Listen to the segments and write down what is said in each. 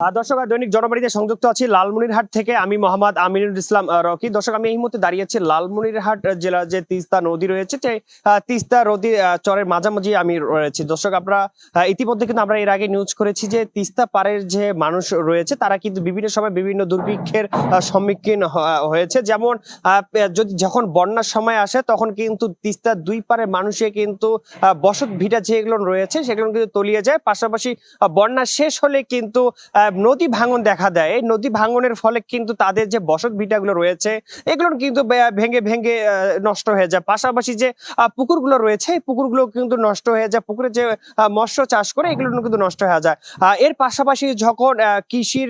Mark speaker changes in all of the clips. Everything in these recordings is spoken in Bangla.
Speaker 1: দর্শক দৈনিক জনবাড়িতে সংযুক্ত আছি লালমনিরহাট থেকে আমি মোহাম্মদ আমিনুল ইসলাম রকি। দর্শক, আমি এই মুহূর্তে দাঁড়িয়ে আছি লালমনিরহাট জেলার যে তিস্তা নদী রয়েছে, যে তিস্তা নদী চরের মাঝামাঝি আমি রয়েছি। দর্শক আমরা ইতিমধ্যে কিন্তু আমরা এর আগে নিউজ করেছি যে তিস্তা পাড়ের যে মানুষ রয়েছে, তারা কিন্তু বিভিন্ন সময় বিভিন্ন দুর্ভিক্ষের সম্মুখীন হয়েছে। যেমন যদি, যখন বন্যার সময় আসে, তখন কিন্তু তিস্তার দুই পারের মানুষে কিন্তু বসত ভিটা যেগুলো রয়েছে, সেগুলো কিন্তু তলিয়ে যায়। পাশাপাশি বন্যা শেষ হলে কিন্তু নদী ভাঙন দেখা দেয়। এই নদী ভাঙনের ফলে কিন্তু তাদের যে বসত ভিটাগুলো রয়েছে, এগুলো কিন্তু ভেঙে ভেঙে নষ্ট হয়ে যায়। পাশাপাশি যে পুকুরগুলো রয়েছে পুকুরগুলো কিন্তু নষ্ট হয়ে যায়। পুকুরে যে মৎস্য চাষ করে, এগুলো কিন্তু নষ্ট হয়ে যায়। এর পাশাপাশি যখন কৃষির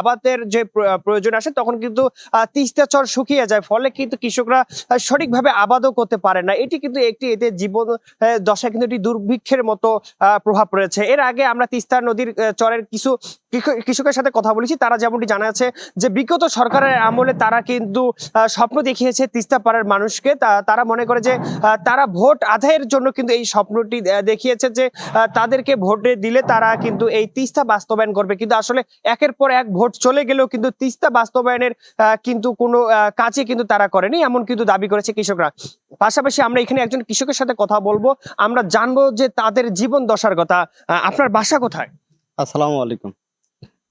Speaker 1: আবাদের যে প্রয়োজন আসে, তখন কিন্তু তিস্তা চর শুকিয়ে যায়। ফলে কিন্তু কৃষকরা সঠিকভাবে আবাদও করতে পারে না। এটি কিন্তু একটি এতে জীবন দশায় কিন্তু একটি দুর্ভিক্ষের মতো প্রভাব পড়েছে এর আগে আমরা তিস্তা নদীর চরের কিছু কৃষকের সাথে কথা বলেছি, তারা যেমনটি জানাচ্ছে যে বিগত সরকারের আমলে তারা কিন্তু স্বপ্ন দেখিয়েছে তিস্তা পাড়ার মানুষকে। তারা মনে করে যে তারা ভোট আদায়ের জন্য কিন্তু এই স্বপ্নটি দেখিয়েছে যে তাদেরকে ভোটে দিলে তারা কিন্তু এই তিস্তা বাস্তবায়ন করবে। কিন্তু আসলে একের পর এক ভোট চলে গেলেও কিন্তু তিস্তা বাস্তবায়নের কিন্তু কোনো কাজে কিন্তু তারা করেনি, এমন কিন্তু দাবি করেছে কৃষকরা। পাশাপাশি আমরা এখানে একজন কৃষকের সাথে কথা বলব। আমরা জানব যে তাদের জীবন দশার কথা। আপনার বাসা কোথায়?
Speaker 2: আসসালামু আলাইকুম।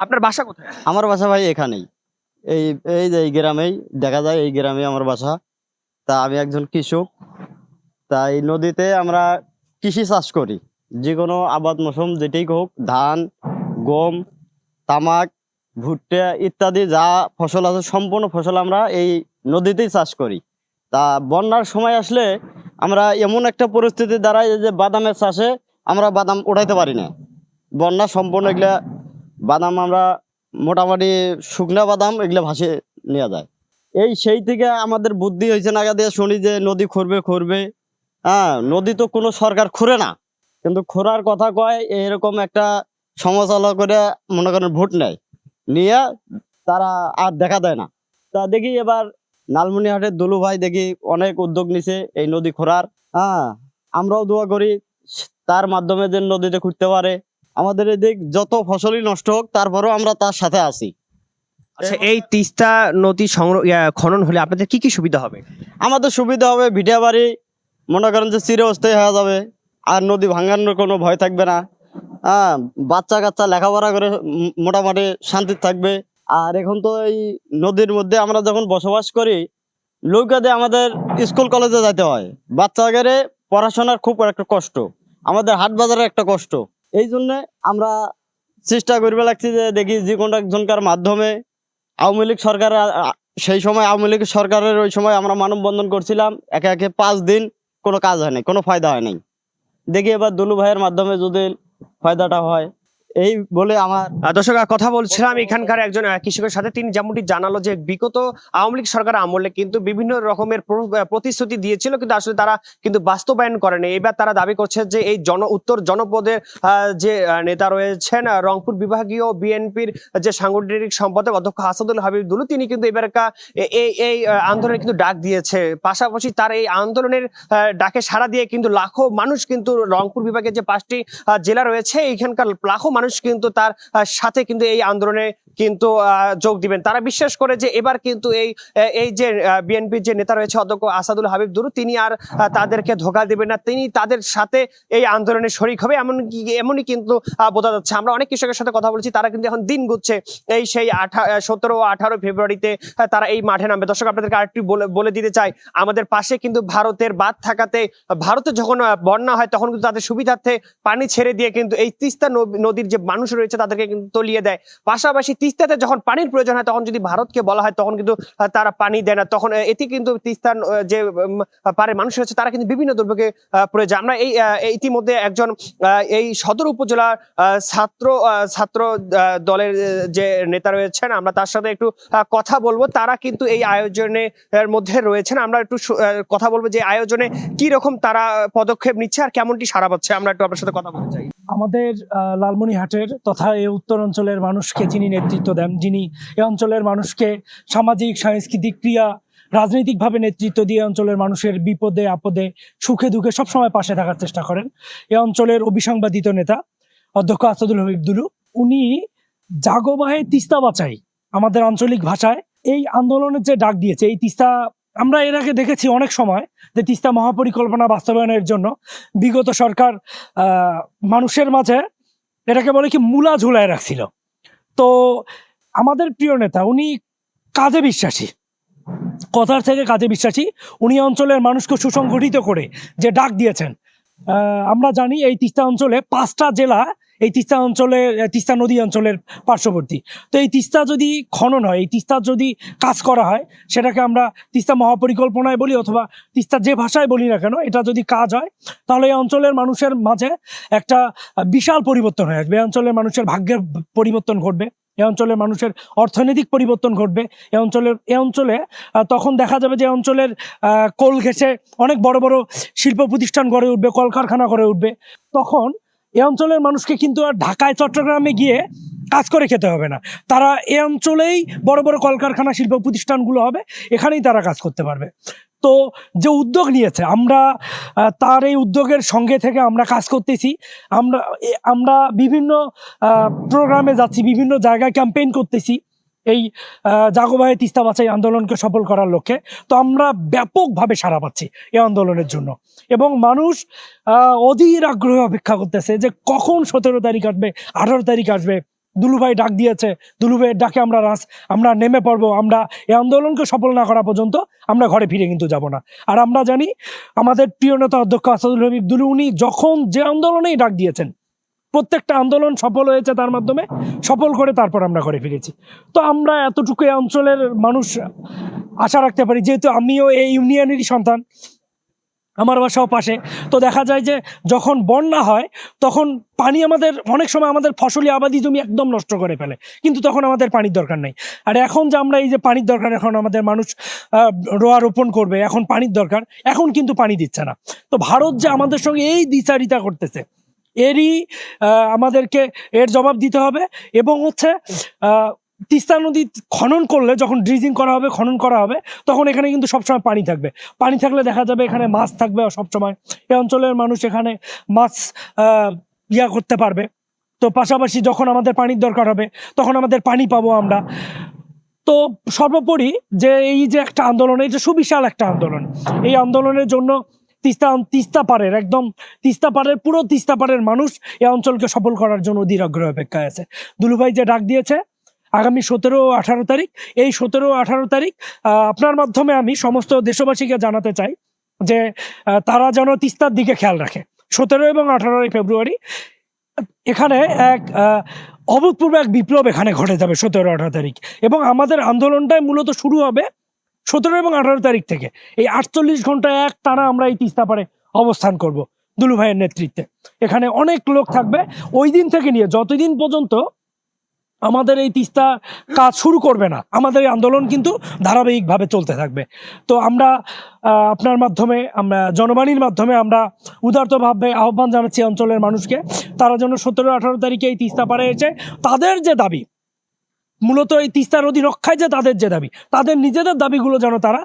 Speaker 1: আপনার বাসা কোথায়?
Speaker 2: আমার বাসা ভাই এখানেই। এই এই যে এই গ্রামেই, দেখা যায় এই গ্রামে আমার বাসা। তা আমি একজন কৃষক। তা এই নদীতে আমরা কৃষি চাষ করি। যে কোনো আবাদ মৌসুম যেটাই হোক, ধান, গম, তামাক, ভুট্টা ইত্যাদি যা ফসল আছে, সম্পূর্ণ ফসল আমরা এই নদীতেই চাষ করি। তা বন্যার সময় আসলে আমরা এমন একটা পরিস্থিতি দাঁড়ায় যে বাদামের চাষে আমরা বাদাম উঠাইতে পারি না। বন্যা সম্পূর্ণ এগুলা বাদাম আমরা মোটামুটি শুকনা বাদাম এগুলো ভাসে নেওয়া যায়। এই সেই থেকে আমাদের বুদ্ধি হয়েছে নাগা দিয়ে শুনি যে নদী খুঁড়বে খুঁড়বে হ্যাঁ নদী তো কোনো সরকার খুঁড়ে না। কিন্তু খোঁড়ার কথা কয়, এরকম একটা সমালোচনা করে মনে করেন ভোট নেয়। নিয়ে তারা আর দেখা দেয় না। তা দেখি এবার লালমনিহাটের দুলু ভাই দেখি অনেক উদ্যোগ নিছে এই নদী খোঁড়ার। হ্যাঁ আমরাও দোয়া করি, তার মাধ্যমে যে নদীতে খুঁড়তে পারে। আমাদের এদিক যত ফসলই নষ্ট হোক তারপরেও আমরা তার সাথে আছি।
Speaker 1: আচ্ছা এই তিস্তা নদী সংগ্রহ খনন হলে আপনাদের কি কি সুবিধা হবে?
Speaker 2: আমাদের সুবিধা হবে ভিটা বাড়ি মনে করেন যে চিরস্থায়ী হয়ে যাবে আর নদী ভাঙানোর কোনো ভয় থাকবে না। হ্যাঁ বাচ্চা কাচ্চা লেখাপড়া করে মোটামুটি শান্তি থাকবে। আর এখন তো এই নদীর মধ্যে আমরা যখন বসবাস করি লৌকাতে আমাদের স্কুল কলেজে যেতে হয়। বাচ্চাদের পড়াশোনার খুব একটা কষ্ট আমাদের হাট বাজারের একটা কষ্ট। এই জন্য আমরা চেষ্টা করবে লাগছি যে দেখি যে কোনো একজনকার মাধ্যমে আওয়ামী লীগ সরকারের সেই সময় আওয়ামী লীগ সরকারের ওই সময় আমরা মানববন্ধন করছিলাম। একে একে পাঁচ দিন কোনো কাজ হয় নাই কোনো ফায়দা হয় নাই দেখি এবার দুলু ভাইয়ের মাধ্যমে যদি ফায়দাটা হয় এই বলে আমার
Speaker 1: দর্শক কথা বলছিলাম এখানকার একজন কৃষকের সাথে। তিনি যেমনটি জানালো যে বিগত আওয়ামী লীগ সরকার আমলে কিন্তু বিভিন্ন রকমের প্রতিশ্রুতি দিয়েছিল, কিন্তু আসলে তারা কিন্তু বাস্তবায়ন করেনি। এবার তারা দাবি করছে যে এই জন, উত্তর জনপদের যে নেতা রয়েছেন রংপুর বিভাগীয় বিএনপির যে সাংগঠনিক সম্পাদক অধ্যক্ষ হাসাদুল হাবিব দুলু তিনি কিন্তু এবার এই এই আন্দোলনে কিন্তু ডাক দিয়েছে। পাশাপাশি তার এই আন্দোলনের ডাকে সাড়া দিয়ে কিন্তু লাখো মানুষ কিন্তু রংপুর বিভাগের যে পাঁচটি জেলা রয়েছে এইখানকার লাখো মানুষ কিন্তু তার সাথে কিন্তু এই আন্দোলনে কিন্তু যোগ দিবেন। তারা বিশ্বাস করে যে এবার কিন্তু এই এই যে বিএনপির যে নেতা রয়েছে অধ্যক্ষ আসাদুল হাবিব দুরু, তিনি আর তাদেরকে ধোকা দিবেন না। তিনি তাদের সাথে এই আন্দোলনে শরিক হবে এমন এমনই কিন্তু বোঝা যাচ্ছে। আমরা অনেক কৃষকের সাথে কথা বলেছি, তারা কিন্তু এখন দিন গুচ্ছে। এই সেই আঠা সতেরো আঠারো ফেব্রুয়ারিতে তারা এই মাঠে নামবে। দর্শক, আপনাদেরকে আরেকটি বলে দিতে চাই, আমাদের পাশে কিন্তু ভারতের বাদ থাকাতে, ভারতে যখন বন্যা হয়, তখন কিন্তু তাদের সুবিধার্থে পানি ছেড়ে দিয়ে কিন্তু এই তিস্তা নদীর যে মানুষ রয়েছে, তাদেরকে কিন্তু তলিয়ে দেয়। পাশাপাশি তিস্তাতে যখন পানির প্রয়োজন হয়, তখন যদি ভারতকে বলা হয়, তখন কিন্তু তারা পানি দেয় না। তখন এতে কিন্তু তিস্তার যে পারে মানুষ রয়েছে, তারা কিন্তু বিভিন্ন দুর্ভোগে পড়ে যায় আমরা এই ইতিমধ্যে একজন এই সদর উপজেলার ছাত্র ছাত্র দলের যে নেতা রয়েছেন, আমরা তার সাথে একটু কথা বলব। তারা কিন্তু এই আয়োজনের মধ্যে রয়েছেন। আমরা একটু কথা বলব যে আয়োজনে কি রকম তারা পদক্ষেপ নিচ্ছে আর কেমনটি সারা পাচ্ছে। আমরা একটু আপনার সাথে কথা বলতে চাই।
Speaker 3: আমাদের লালমনিহাটের তথা এই উত্তর অঞ্চলের মানুষকে যিনি নেতৃত্ব দেন, যিনি এই অঞ্চলের মানুষকে সামাজিক, সাংস্কৃতিক ক্রিয়া, রাজনৈতিকভাবে নেতৃত্ব দিয়ে অঞ্চলের মানুষের বিপদে, আপদে, সুখে, দুঃখে সবসময় পাশে থাকার চেষ্টা করেন। এই অঞ্চলের অভিসংবাদিত নেতা অধ্যক্ষ আসাদুল হাবিব দুলু, উনি জাগোবাহে তিস্তা বাঁচাই আমাদের আঞ্চলিক ভাষায় এই আন্দোলনের যে ডাক দিয়েছে, এই তিস্তা আমরা এর আগে দেখেছি অনেক সময় যে তিস্তা মহাপরিকল্পনা বাস্তবায়নের জন্য বিগত সরকার মানুষের মাঝে এটাকে বলে কি মূলা ঝুলায় রাখছিল। তো আমাদের প্রিয় নেতা, উনি কাজে বিশ্বাসী। কথার থেকে কাজে বিশ্বাসী। উনি অঞ্চলের মানুষকে সুসংগঠিত করে যে ডাক দিয়েছেন। আমরা জানি এই তিস্তা অঞ্চলে পাঁচটা জেলা এই তিস্তা অঞ্চলে তিস্তা নদী অঞ্চলের পার্শ্ববর্তী। তো এই তিস্তা যদি খনন হয়, এই তিস্তার যদি কাজ করা হয়, সেটাকে আমরা তিস্তা মহাপরিকল্পনায় বলি অথবা তিস্তা যে ভাষায় বলি না কেন, এটা যদি কাজ হয়, তাহলে এই অঞ্চলের মানুষের মাঝে একটা বিশাল পরিবর্তন হয়ে আসবে। এই অঞ্চলের মানুষের ভাগ্যের পরিবর্তন ঘটবে এ অঞ্চলের মানুষের অর্থনৈতিক পরিবর্তন ঘটবে। এই অঞ্চলের, এই অঞ্চলে তখন দেখা যাবে যে অঞ্চলের কোল ঘেঁষে অনেক বড় বড় শিল্প প্রতিষ্ঠান গড়ে উঠবে, কলকারখানা গড়ে উঠবে। তখন এই অঞ্চলের মানুষকে কিন্তু আর ঢাকায়, চট্টগ্রামে গিয়ে কাজ করে খেতে হবে না। তারা এ অঞ্চলেই বড় বড় কলকারখানা, শিল্প প্রতিষ্ঠানগুলো হবে, এখানেই তারা কাজ করতে পারবে। তো যে উদ্যোগ নিয়েছে, আমরা তার এই উদ্যোগের সঙ্গে থেকে আমরা কাজ করতেছি। আমরা, এ- আমরা বিভিন্ন প্রোগ্রামে যাচ্ছি, বিভিন্ন জায়গায় ক্যাম্পেইন করতেছি। এই আহ, জাগোবাহে তিস্তা বাছাই আন্দোলনকে সফল করার লক্ষ্যে। তো আমরা ব্যাপকভাবে সাড়া পাচ্ছি এই আন্দোলনের জন্য। এবং মানুষ অধীর আগ্রহে অপেক্ষা করতেছে যে কখন সতেরো তারিখ আসবে আঠারো তারিখ আসবে। দুলুভাই ডাক দিয়েছে দুলুভাইয়ের ডাকে আমরা রাস আমরা নেমে পড়ব আমরা এই আন্দোলনকে সফল না করা পর্যন্ত আমরা ঘরে ফিরে কিন্তু যাব না। আর আমরা জানি আমাদের প্রিয় নেতা অধ্যক্ষ আসাদুল হাবিব দুলু উনি যখন যে আন্দোলনেই ডাক দিয়েছেন প্রত্যেকটা আন্দোলন সফল হয়েছে তার মাধ্যমে, সফল করে তারপর আমরা ঘরে ফিরেছি। তো আমরা এতটুকু অঞ্চলের মানুষ আশা রাখতে পারি, যেহেতু আমিও এই ইউনিয়নেরই সন্তান, আমার বাসাও পাশে, তো দেখা যায় যে যখন বন্যা হয়, তখন পানি আমাদের, অনেক সময় আমাদের ফসলি আবাদি জমি একদম নষ্ট করে ফেলে, কিন্তু তখন আমাদের পানির দরকার নেই। আর এখন যে আমরা এই যে পানির দরকার, এখন আমাদের মানুষ রোয়া রোপণ করবে, এখন পানির দরকার, এখন কিন্তু পানি দিচ্ছে না। তো ভারত যে আমাদের সঙ্গে এই দ্বিচারিতা করতেছে এরই আমাদেরকে এর জবাব দিতে হবে এবং হচ্ছে তিস্তা নদী খনন করলে যখন ড্রিজিং করা হবে, খনন করা হবে, তখন এখানে কিন্তু সবসময় পানি থাকবে। পানি থাকলে দেখা যাবে এখানে মাছ থাকবে সবসময়। এই অঞ্চলের মানুষ এখানে মাছ ইয়া করতে পারবে। তো পাশাপাশি যখন আমাদের পানির দরকার হবে, তখন আমাদের পানি পাবো আমরা। তো সর্বোপরি যে এই যে একটা আন্দোলন, এই যে সুবিশাল একটা আন্দোলন, এই আন্দোলনের জন্য তিস্তা তিস্তা পাড়ের, একদম তিস্তা পাড়ের, পুরো তিস্তা পাড়ের মানুষ এই অঞ্চলকে সফল করার জন্য অধীর আগ্রহ অপেক্ষায় আছে। দুলুভাই যে ডাক দিয়েছে, আগামী সতেরো আঠারো তারিখ, এই সতেরো আঠারো তারিখ আপনার মাধ্যমে আমি সমস্ত দেশবাসীকে জানাতে চাই যে তারা যেন তিস্তার দিকে খেয়াল রাখে। সতেরো এবং আঠারোই ফেব্রুয়ারি, এখানে এক অভূতপূর্ব এক বিপ্লব এখানে ঘটে যাবে সতেরো আঠারো তারিখ। এবং আমাদের আন্দোলনটাই মূলত শুরু হবে সতেরো এবং আঠারো তারিখ থেকে। এই আটচল্লিশ ঘণ্টা এক টানা আমরা এই তিস্তা পাড়ে অবস্থান করব দুলু ভাইয়ের নেতৃত্বে। এখানে অনেক লোক থাকবে। ওই দিন থেকে নিয়ে যতদিন পর্যন্ত আমাদের এই তিস্তা কাজ শুরু করবে না, আমাদের এই আন্দোলন কিন্তু ধারাবাহিকভাবে চলতে থাকবে। তো আমরা আপনার মাধ্যমে, আমরা, জনবাণীর মাধ্যমে আমরা উদারতভাবে আহ্বান জানাচ্ছি অঞ্চলের মানুষকে। তারা যেন সতেরো আঠারো তারিখে এই তিস্তা পাড়ে এসে তাদের যে দাবি মূলত এই তিস্তা নদী রক্ষায় যে তাদের যে দাবি, তাদের নিজেদের দাবিগুলো যেন তারা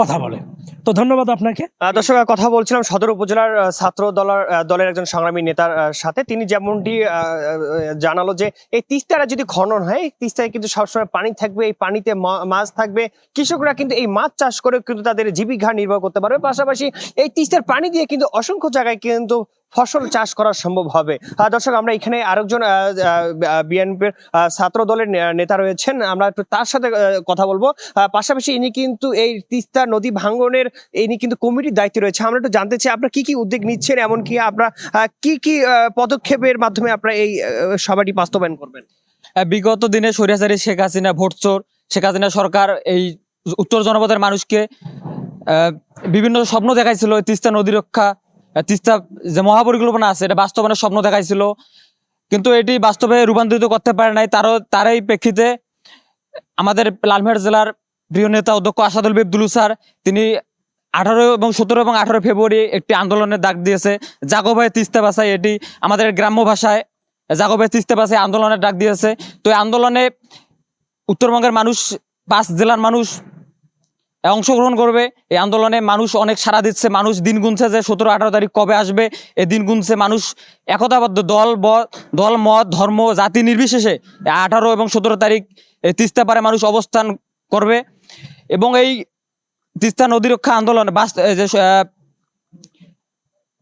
Speaker 3: কথা বলে। তো ধন্যবাদ আপনাকে।
Speaker 1: দর্শক কথা বলছিলাম সদর উপজেলার ছাত্র দলের দলের একজন সংগ্রামী নেতার সাথে। তিনি যেমনটি জানালো যে এই তিস্তারা যদি খনন হয় তিস্তায় কিন্তু সবসময় পানি থাকবে, এই পানিতে মাছ থাকবে। কৃষকরা কিন্তু এই মাছ চাষ করে কিন্তু তাদের জীবিকা নির্বাহ করতে পারবে। পাশাপাশি এই তিস্তার পানি দিয়ে কিন্তু অসংখ্য জায়গায় কিন্তু ফসল চাষ করা সম্ভব হবে। দর্শক, আমরা এখানে আরেকজন বিএনপির ছাত্র দলের নেতা রয়েছেন। আমরা একটু তার সাথে কথা বলব। পাশাপাশি ইনি কিন্তু এই তিস্তা নদী ভাঙ্গনের ইনি কিন্তু কমিটির দায়িত্বে রয়েছে। আমরা একটু জানতে চাই, আপনারা কি কি উদ্যোগ নিচ্ছেন? এমনকি আপনারা কি কি পদক্ষেপের মাধ্যমে আপনারা এই সভাটি বাস্তবায়ন করবেন?
Speaker 4: বিগত দিনে সরিয়াচারী শেখ হাসিনা ভোটচোর শেখ হাসিনা সরকার এই উত্তর জনপদের মানুষকে বিভিন্ন স্বপ্ন দেখাইছিল তিস্তা নদী রক্ষা তিস্তা যে মহাপরিকল্পনা আছে, এটা বাস্তবায়নের স্বপ্ন দেখাইছিল। কিন্তু এটি বাস্তবে রূপান্তরিত করতে পারে নাই। তারও, তারই প্রেক্ষিতে আমাদের লালমেট জেলার প্রিয় নেতা অধ্যক্ষ আসাদুল বিবদুলু স্যার, তিনি আঠারো এবং সতেরো এবং আঠারো ফেব্রুয়ারি একটি আন্দোলনের ডাক দিয়েছে। জাগোভাই তিস্তা বাসায় এটি আমাদের গ্রাম্য ভাষায় জাগোভাই তিস্তা বাসায় আন্দোলনের ডাক দিয়েছে। তো এই আন্দোলনে উত্তরবঙ্গের মানুষ, পাঁচ জেলার মানুষ অংশগ্রহণ করবে। এই আন্দোলনে মানুষ অনেক সাড়া দিচ্ছে। মানুষ দিন গুনছে যে সতেরো, আঠারো তারিখ কবে আসবে। এই দিন গুনছে মানুষ একতাবদ্ধ দল দল, মত, ধর্ম, জাতি নির্বিশেষে। আঠারো এবং সতেরো তারিখ তিস্তা পারে মানুষ অবস্থান করবে। এবং এই তিস্তা নদী রক্ষা আন্দোলন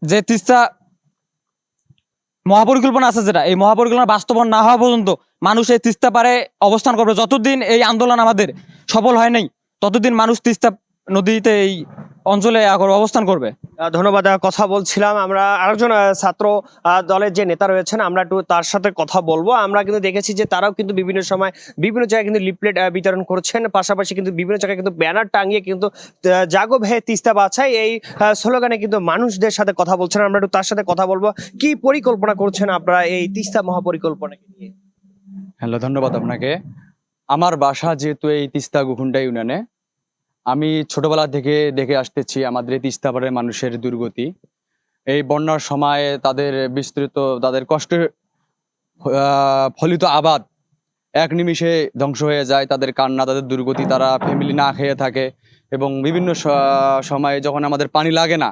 Speaker 4: যে তিস্তা মহাপরিকল্পনা আছে যেটা, এই মহাপরিকল্পনা বাস্তবায়ন না হওয়া পর্যন্ত মানুষ এই তিস্তা পারে অবস্থান করবে। যতদিন এই আন্দোলন আমাদের সফল হয় নাই ততদিন মানুষ তিস্তা নদীতে এই অঞ্চলে আগর অবস্থান করবে।
Speaker 1: ধন্যবাদ কথা বলছিলাম। আমরা আরেকজন ছাত্র আহ, দলের যে নেতা রয়েছেন আমরা একটু তার সাথে কথা বলব। আমরা কিন্তু দেখেছি যে তারাও কিন্তু বিভিন্ন সময় বিভিন্ন জায়গায় কিন্তু লিফলেট আহ, বিতরণ করছেন। পাশাপাশি কিন্তু বিভিন্ন জায়গায় কিন্তু ব্যানার টাঙিয়ে কিন্তু জাগো ভে তিস্তা বাছাই। এই স্লোগানে কিন্তু মানুষদের সাথে কথা বলছেন। আমরা একটু তার সাথে কথা বলব। কি পরিকল্পনা করছেন আপনারা এই তিস্তা মহাপরিকল্পনাকে নিয়ে?
Speaker 5: হ্যালো ধন্যবাদ আপনাকে। আমার বাসা যেহেতু এই তিস্তা গুখুন্ডা ইউনিয়নে আমি ছোটবেলা থেকে দেখে আসতেছি আমাদের তিস্তাপাড়ের মানুষের দুর্গতি। এই বন্যার সময়ে তাদের বিস্তৃত, তাদের কষ্ট ফলিত আবাদ এক নিমিষে ধ্বংস হয়ে যায়, তাদের কান্না, তাদের দুর্গতি, তারা ফ্যামিলি না খেয়ে থাকে এবং বিভিন্ন সময়ে যখন আমাদের পানি লাগে না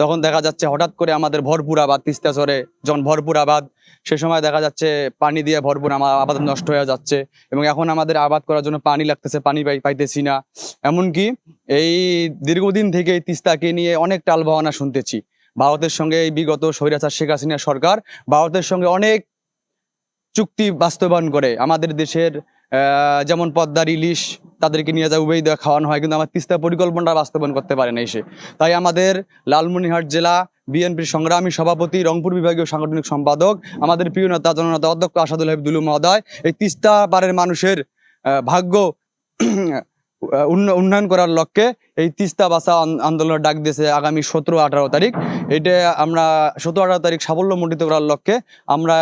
Speaker 5: তখন দেখা যাচ্ছে হঠাৎ করে আমাদের ভরপুর আবাদ, তিস্তা চরে যখন ভরপুর আবাদ, সে সময় দেখা যাচ্ছে পানি দিয়ে ভরপুর আমার আবাদ নষ্ট হয়ে যাচ্ছে এবং এখন আমাদের আবাদ করার জন্য পানি লাগতেছে, পানি পাই, পাইতেছি না। এমনকি এই দীর্ঘদিন থেকে তিস্তাকে নিয়ে অনেক টাল টালবাহানা শুনতেছি। ভারতের সঙ্গে এই বিগত স্বৈরাচার শেখ হাসিনা সরকার, ভারতের সঙ্গে অনেক চুক্তি বাস্তবায়ন করে। আমাদের দেশের যেমন পদ্মার ইলিশ তাদেরকে নিয়ে যা উবেই দেওয়া খাওয়ানো হয়, কিন্তু আমার তিস্তা পরিকল্পনাটা বাস্তবায়ন করতে পারে না এসে তাই আমাদের লালমনিরহাট জেলা বিএনপির সংগ্রামী সভাপতি, রংপুর বিভাগীয় সাংগঠনিক সম্পাদক, আমাদের প্রিয় নেতা, জননেতা অধ্যক্ষ আসাদুল হাবিব দুলু মহোদয় এই তিস্তা পাড়ের মানুষের ভাগ্য উন্ন- উন্নয়ন করার লক্ষ্যে এই তিস্তা বাসা আন্দোলনের ডাক দিয়েছে আগামী সতেরো আঠারো তারিখ। এটা আমরা সতেরো আঠারো তারিখ সাফল্যমণ্ডিত করার লক্ষ্যে আমরা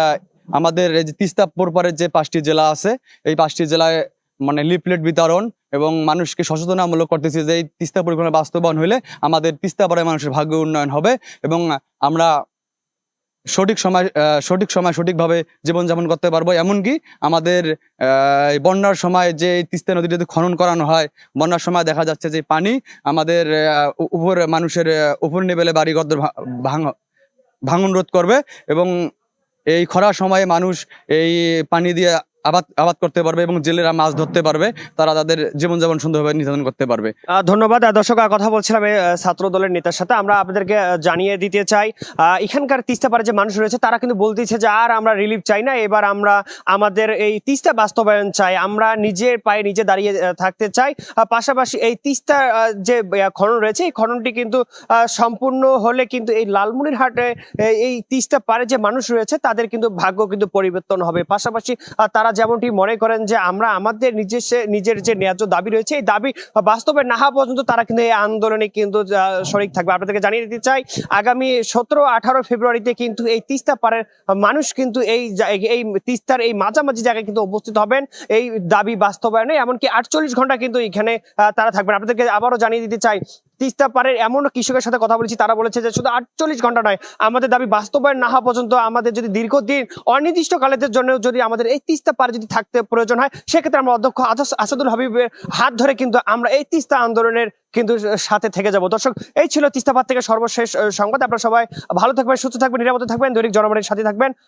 Speaker 5: আমাদের এই যে তিস্তা পরপারের যে পাঁচটি জেলা আছে, এই পাঁচটি জেলায় মানে লিফলেট বিতরণ এবং মানুষকে সচেতনামূলক করতেছি যে এই তিস্তা পরিকল্পনা বাস্তবায়ন হলে আমাদের তিস্তা পাড়ায় মানুষের ভাগ্য উন্নয়ন হবে এবং আমরা সঠিক সময় সঠিক সময় সঠিকভাবে জীবনযাপন করতে পারব। এমনকি আমাদের বন্যার সময় যে তিস্তা নদীটা যদি খনন করানো হয়, বন্যার সময় দেখা যাচ্ছে যে পানি আমাদের উপর মানুষের উপর লেভেলে বাড়ি ঘর ভাঙ ভাঙন রোধ করবে এবং এই খরার সময়ে মানুষ এই পানি দিয়ে আবাদ আবাদ করতে পারবে এবং জেলেরা মাছ ধরতে পারবে তারা তাদের জীবনযাপন সুন্দরভাবে নির্ধারণ করতে পারবে।
Speaker 1: ধন্যবাদ। দর্শক কথা বলছিলাম ছাত্র দলের নেতার সাথে। আমরা আপনাদেরকে জানিয়ে দিতে চাই এখানকার তিস্তা পাড়ে যে মানুষ রয়েছে তারা কিন্তু বলতেছে যে আর আমরা রিলিফ চাই না এবার আমরা আমাদের এই তিস্তা বাস্তবায়ন চাই আমরা নিজের পায়ে নিজে দাঁড়িয়ে থাকতে চাই। পাশাপাশি এই তিস্তা যে খনন রয়েছে এই খননটি কিন্তু সম্পূর্ণ হলে কিন্তু এই লালমনিরহাটে এই- এই তিস্তা পাড়ে যে মানুষ রয়েছে তাদের কিন্তু ভাগ্য কিন্তু পরিবর্তন হবে। পাশাপাশি আহ, তারা যেমনটি মনে করেন যে আমরা আমাদের নিজস্ব, নিজের যে ন্যায্য দাবি রয়েছে, এই দাবি বাস্তবে না হওয়া পর্যন্ত তারা কিন্তু এই আন্দোলনে কিন্তু শরিক থাকবে। আপনাদেরকে জানিয়ে দিতে চাই, আগামী সতেরো, আঠারো ফেব্রুয়ারিতে কিন্তু এই তিস্তা পাড়ের মানুষ কিন্তু এই এই তিস্তার এই মাঝামাঝি জায়গায় কিন্তু উপস্থিত হবেন। এই দাবি বাস্তবায়নে এমনকি আটচল্লিশ ঘণ্টা কিন্তু এখানে তারা থাকবেন। আপনাদেরকে আবারও জানিয়ে দিতে চাই তিস্তা পাড়ের এমন কৃষকের সাথে কথা বলেছি, তারা বলেছে যে শুধু আটচল্লিশ ঘণ্টা নয়, আমাদের দাবি বাস্তবায়ন না হওয়া পর্যন্ত আমাদের যদি দীর্ঘদিন অনির্দিষ্টকালের জন্য যদি আমাদের এই তিস্তা পাড়ে যদি থাকতে প্রয়োজন হয়, সেক্ষেত্রে আমরা অধ্যক্ষ আসাদ- আসাদুল হাবিবের হাত ধরে কিন্তু আমরা এই তিস্তা আন্দোলনের কিন্তু সাথে থেকে যাব। দর্শক, এই ছিল তিস্তা পাড় থেকে সর্বশেষ সংবাদ। আপনারা সবাই ভালো থাকবেন, সুস্থ থাকবেন, নিরাপদে থাকবেন, দৈনিক জনগণের সাথে থাকবেন।